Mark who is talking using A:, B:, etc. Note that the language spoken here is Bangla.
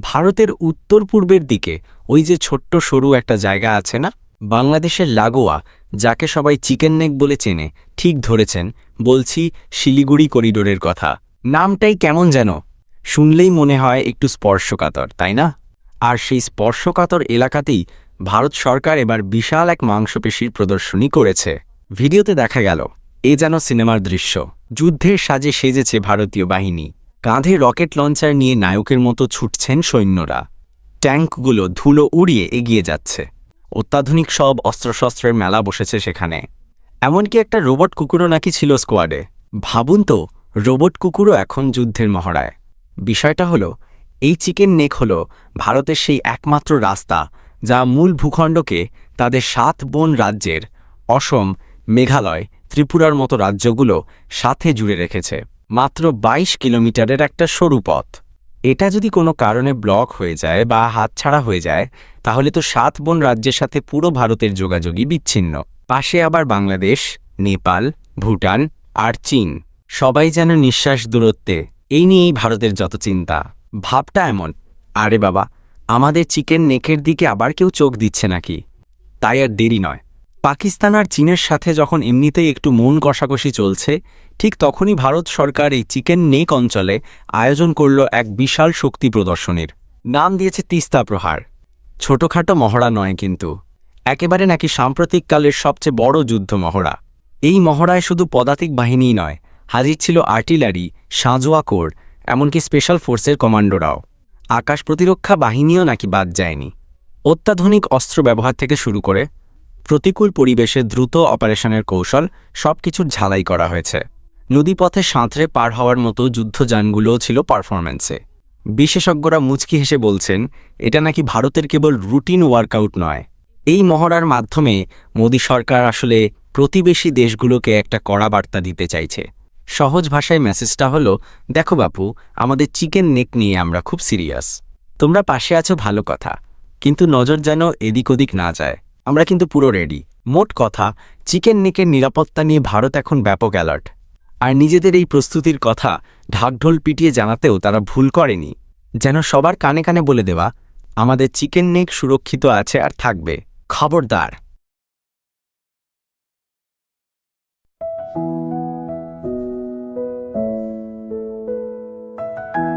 A: ভারতের উত্তর পূর্বের দিকে ওই যে ছোট্ট সরু একটা জায়গা আছে না? বাংলাদেশের লাগোয়া, যাকে সবাই চিকেন নেক বলে চেনে, ঠিক ধরেছেন, বলছি শিলিগুড়ি করিডোরের কথা। নামটাই কেমন যেন? শুনলেই মনে হয় একটু স্পর্শকাতর, তাই না? আর সেই স্পর্শকাতর এলাকাতেই ভারত সরকার এবার বিশাল এক মাংসপেশির প্রদর্শনী করেছে। ভিডিওতে দেখা গেল, এ যেন সিনেমার দৃশ্য। যুদ্ধের সাজে সেজেছে ভারতীয় বাহিনী। কাঁধে রকেট লঞ্চার নিয়ে নায়কের মতো ছুটছেন সৈন্যরা। ট্যাঙ্কগুলো ধুলো উড়িয়ে এগিয়ে যাচ্ছে। অত্যাধুনিক সব অস্ত্রশস্ত্রের মেলা বসেছে সেখানে। এমনকি একটা রোবট কুকুরও নাকি ছিল স্কোয়াডে। ভাবুন তো, রোবট কুকুরও এখন যুদ্ধের মহড়ায়। বিষয়টা হলো, এই চিকেন নেক হল ভারতের সেই একমাত্র রাস্তা যা মূল ভূখণ্ডকে তাদের সাত বন রাজ্যের অসম, মেঘালয়, ত্রিপুরার মতো রাজ্যগুলো সাথে জুড়ে রেখেছে। মাত্র ২২ কিলোমিটারের একটা সরু পথ। এটা যদি কোনো কারণে ব্লক হয়ে যায় বা হাতছাড়া হয়ে যায়, তাহলে তো সাত বন রাজ্যের সাথে পুরো ভারতের যোগাযোগই বিচ্ছিন্ন। পাশে আবার বাংলাদেশ, নেপাল, ভুটান আর চীন। সবাই যেন নিঃশ্বাস দূরত্বে। এই নিয়েই ভারতের যত চিন্তা। ভাবটা এমন, আরে বাবা, আমাদের চিকেন নেকের দিকে আবার কেউ চোখ দিচ্ছে নাকি? তাই আর দেরি নয়। পাকিস্তান আর চীনের সাথে যখন এমনিতেই একটু মন কষাকষি চলছে ঠিক তখনই ভারত সরকার এই চিকেন নেক অঞ্চলে আয়োজন করল এক বিশাল শক্তি প্রদর্শনীর। নাম দিয়েছে তিস্তা প্রহার। ছোটখাটো মহড়া নয় কিন্তু। একেবারে নাকি সাম্প্রতিককালের সবচেয়ে বড় যুদ্ধ মহড়া। এই মহড়ায় শুধু পদাতিক বাহিনীই নয়, হাজির ছিল আর্টিলারি, সাঁজোয়া কোর, এমনকি স্পেশাল ফোর্সের কমান্ডোরাও। আকাশ প্রতিরক্ষা বাহিনীও নাকি বাদ যায়নি। অত্যাধুনিক অস্ত্র ব্যবহার থেকে শুরু করে প্রতিকূল পরিবেশে দ্রুত অপারেশনের কৌশল সবকিছুর ঝালাই করা হয়েছে। নদীপথে সাঁতরে পার হওয়ার মতো যুদ্ধযানগুলোও ছিল পারফরম্যান্সে। বিশেষজ্ঞরা মুচকি হেসে বলছেন, এটা নাকি ভারতের কেবল রুটিন ওয়ার্কআউট নয়। এই মহড়ার মাধ্যমে মোদী সরকার আসলে প্রতিবেশী দেশগুলোকে একটা কড়া বার্তা দিতে চাইছে। সহজ ভাষায় মেসেজটা হলো, দেখো বাপু, আমাদের চিকেন নেক নিয়ে আমরা খুব সিরিয়াস। তোমরা পাশে আছো ভালো কথা, কিন্তু নজর যেন এদিক ওদিক না যায়। আমরা কিন্তু পুরো রেডি। মোট কথা, চিকেন নেকের নিরাপত্তা নিয়ে ভারত এখন ব্যাপক অ্যালার্ট। আর নিজেদের এই প্রস্তুতির কথা ঢাকঢোল পিটিয়ে জানাতেও তারা ভুল করেনি। যেন সবার কানে কানে বলে দেওয়া, আমাদের চিকেন নেক সুরক্ষিত আছে আর থাকবে। খবরদার।